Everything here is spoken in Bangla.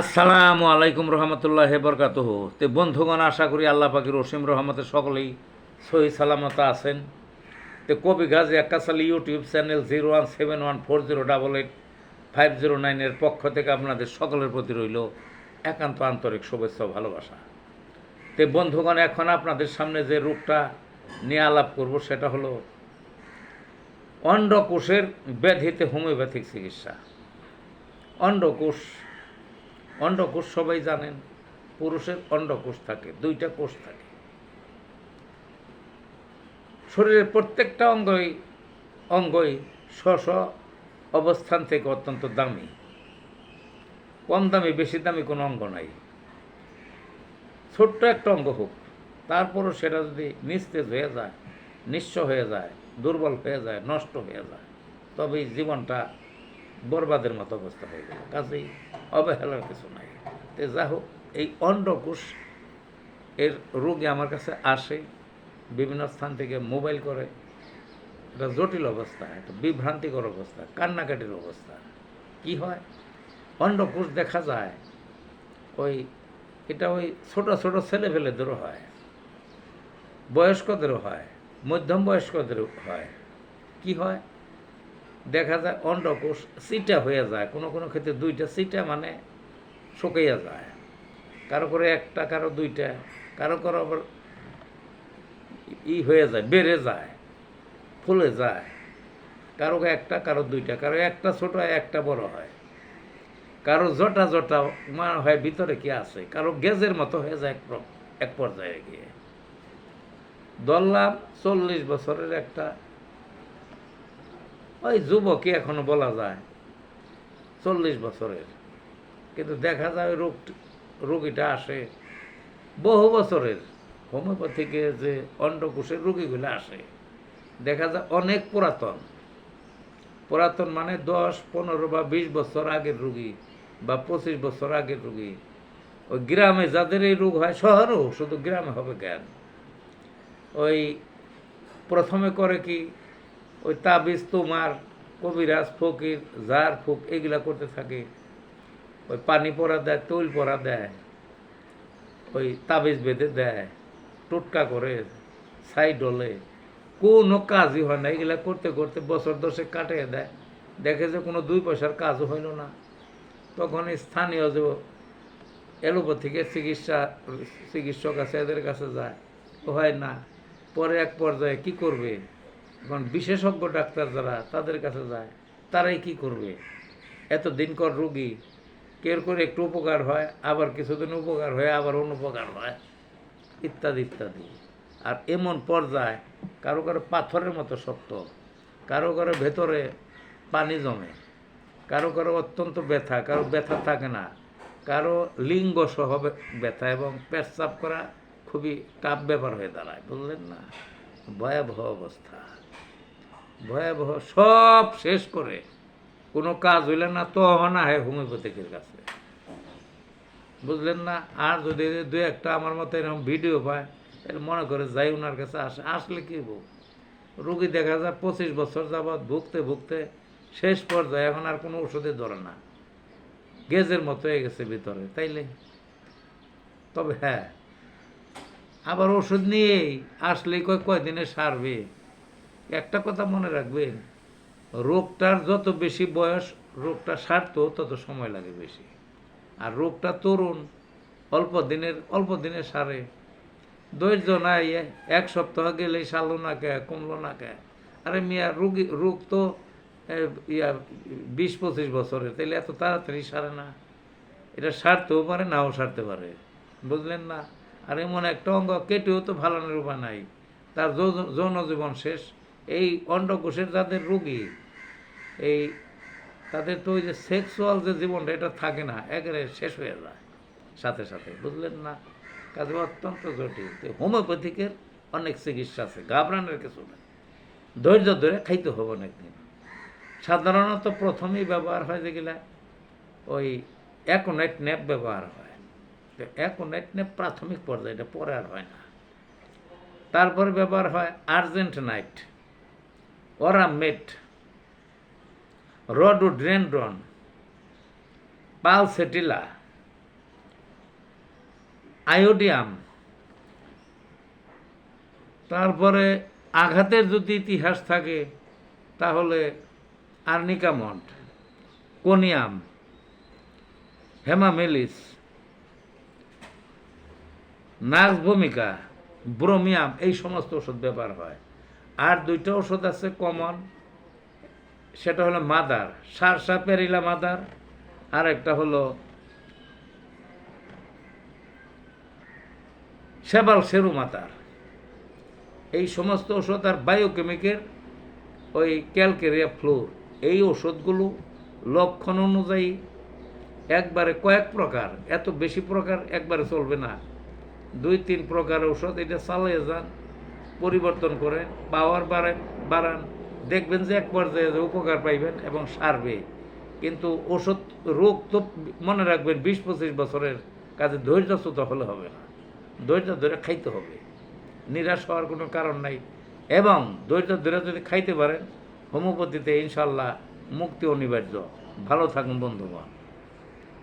আসসালামু আলাইকুম রহমতুল্লাহ বরকাত তে বন্ধুগণ, আশা করি আল্লাহ পাকির রসিম রহমতের সকলেই সহি সালামত আছেন। তে কবি Gazi Akashali YouTube channel zero one seven one four zero double eight five zero নাইনের পক্ষ থেকে আপনাদের সকলের প্রতি রইল একান্ত আন্তরিক শুভেচ্ছা ভালোবাসা। তে বন্ধুগণ, এখন আপনাদের সামনে যে রূপটা নিয়ে আলাপ করব সেটা হলো অন্ডকোষের ব্যাধিতে হোমিওপ্যাথিক চিকিৎসা। অন্ডকোষ অন্ডকোষ সবাই জানেন, পুরুষের অন্ডকোষ থাকে, দুইটা কোষ থাকে। শরীরের প্রত্যেকটা অঙ্গই অঙ্গই স্ব স্ব অবস্থান থেকে অত্যন্ত দামি। কম দামি, বেশি দামি কোনো অঙ্গ নাই। ছোট্ট একটা অঙ্গ হোক, তারপরও সেটা যদি নিস্তেজ হয়ে যায়, নিঃস্ব হয়ে যায়, দুর্বল হয়ে যায়, নষ্ট হয়ে যায় তবে জীবনটা বরবাদের মতো অবস্থা হয়ে গেল। কাজেই অবহেলার কিছু নাই। তো যা হোক, এই অন্ডকোষ এর রোগী আমার কাছে আসে, বিভিন্ন স্থান থেকে মোবাইল করে। এটা জটিল অবস্থা একটা বিভ্রান্তিকর অবস্থা, কান্নাকাটির অবস্থা। কি হয়? অন্ডকোষ দেখা যায়, ওই এটা ওই ছোট ছোট ছেলেপেলেদেরও হয়, বয়স্কদেরও হয়, মধ্যম বয়স্কদেরও হয়। কি হয়? দেখা যায় অন্ডকোষ সিটা হয়ে যায়, কোনো কোনো ক্ষেত্রে দুইটা সিটা মানে শুকাইয়া যায়। কারও করে একটা, কারও দুইটা, কারও কারও আবার ই হয়ে যায়, বেড়ে যায়, ফুলে যায়। কারও একটা, কারও দুইটা, কারও একটা ছোট হয়, একটা বড় হয়। কারও জটা জটা মানে হয়, ভিতরে কি আছে? কারও গেজের মতো হয়ে যায় এক পর্যায়ে গিয়ে। ধরলাম চল্লিশ বছরের একটা ওই যুবকই এখনও বলা যায় চল্লিশ বছরের। কিন্তু দেখা যায় ওই রোগ রোগীটা আসে বহু বছরের। হোমিওপ্যাথিকে যে অন্ডকোষের রোগীগুলো আসে, দেখা যায় অনেক পুরাতন। পুরাতন মানে দশ, পনেরো বা বিশ বছর আগের রুগী বা পঁচিশ বছর আগের রুগী। ওই গ্রামে যাদের এই রোগ হয়, শহরেও শুধু গ্রামে হবে জ্ঞান ওই প্রথমে করে কি ওই তাবিজ তোমার, কবিরাজ, ফকির জার ফুক, এগুলা করতে থাকে। ওই পানি পরা দেয়, তৈল পরা দেয়। ওই তাবিজ বেঁধে দেয়, টোটকা করে, ছাই ডলে। কোনো কাজই হয় না, এগুলা করতে করতে বছর দশে কাটিয়ে দেয়। দেখে যে কোনো দুই পয়সার কাজ হইল না। তখন স্থানীয় যে এলোপ্যাথিকে চিকিৎসা, চিকিৎসক আছে, এদের কাছে যায়। হয় না, পরে এক পর্যায়ে কি করবে? এখন বিশেষজ্ঞ ডাক্তার যারা তাদের কাছে যায়, তারাই কি করবে? এত দিনকর রুগী কের করে একটু উপকার হয়, আবার কিছুদিন উপকার হয়, আবার অনুপকার হয়। ইত্যাদি ইত্যাদি। আর এমন পর্যায়ে, কারও কারও পাথরের মতো শক্ত, কারও কারও ভেতরে পানি জমে, কারও কারও অত্যন্ত ব্যথা, কারও ব্যথা থাকে না, কারও লিঙ্গ সহ ব্যথা এবং পেশাব করা খুবই টাফ ব্যাপার হয়ে দাঁড়ায়, বুঝলেন না? ভয়াবহ অবস্থা। ভয়াবহ, সব শেষ করে। কোনো কাজ হইলে না তো না হয় হোমিওপ্যাথিকের কাছে। বুঝলেন না? আর যদি দু একটা আমার মতো এরকম ভিডিও পায়, তাহলে মনে করে যাই ওনার কাছে আসে। আসলে কি হব রুগী দেখা যায় পঁচিশ বছর যাবৎ ভুগতে ভুগতে শেষ পর্যায়ে এখন আর কোনো ওষুধে ধরে না। গেজের মতো হয়ে গেছে ভিতরে, তাইলে? তবে হ্যাঁ আবার ওষুধ নিয়েই আসলেই কয় কয়দিনে সারবে? একটা কথা মনে রাখবেন, রোগটার যত বেশি বয়স, রোগটা সারতেও তত সময় লাগে বেশি। আর রোগটা তরুণ, অল্প দিনের, অল্প দিনে সারে। ধৈর্য নাই, এক সপ্তাহ গেলেই সারলো না কে, কমলো না কে। আরে মিয়া, রুগী, রোগ তো ইয়া বিশ পঁচিশ বছরের তাহলে এত তাড়াতাড়ি সারে না। এটা সারতেও পারে, নাও সারতে পারে, বুঝলেন না? আর এমন একটা অঙ্গ, কেটেও তো ভালানোর উপায় নাই। তার যৌন জীবন শেষ। এই অন্ডকোষের যাদের রোগী, এই তাদের তো ওই যে সেক্সুয়াল যে জীবনটা, এটা থাকে না, একেবারে শেষ হয়ে যায়। সাথে সাথে, বুঝলেন না? কাজে অত্যন্ত জটিল। তো হোমিওপ্যাথিকের অনেক চিকিৎসা আছে, ঘাবড়ানোর কিছু নেই। ধৈর্য ধরে খাইতে হবে না একদিন সাধারণত প্রথমেই ব্যবহার হয় যেগুলা ওই অ্যাকোনাইট ন্যাপ ব্যবহার হয়। তো অ্যাকোনাইট ন্যাপ প্রাথমিক পর্যায়ে, এটা পরে আর হয় না। তারপরে ব্যবহার হয় আর্জেন্ট নাইট ওরামেট রডোড্রেন্ড্রন পালসেটিলা আয়োডিয়াম। তারপরে আঘাতের যদি ইতিহাস থাকে, তাহলে আর্নিকামন্ট কোনিয়াম, হেমামেলিস নার্স ভূমিকা ব্রোমিয়াম, এই সমস্ত ওষুধ ব্যবহার হয়। আর দুইটা ওষুধ আছে কমন। সেটা হলো মাদার, সারসা পেরিলা মাদার, আর একটা হলো সেবাল সেরু মাতার এই সমস্ত ওষুধ আর বায়োকেমিকের ওই ক্যালকেরিয়া ফ্লোর এই ওষুধগুলো লক্ষণ অনুযায়ী একবারে কয়েক প্রকার, এত বেশি প্রকার একবারে চলবে না। দুই তিন প্রকার ওষুধ এটা চালিয়ে যান। পরিবর্তন করেন পাওয়ার বাড়ান বাড়ান। দেখবেন যে এক পর্যায়ে উপকার পাইবেন এবং সারবে। কিন্তু ওষুধ, রোগ তো মনে রাখবেন, বিশ পঁচিশ বছরের কাজে ধৈর্যচ্যুত হলে হবে না। ধৈর্য ধরে খাইতে হবে। নিরাশ হওয়ার কোনো কারণ নাই। এবং ধৈর্য ধরে যদি খাইতে পারেন, হোমিওপ্যাথিতে ইনশাল্লাহ মুক্তি অনিবার্য। ভালো থাকুন বন্ধুগণ।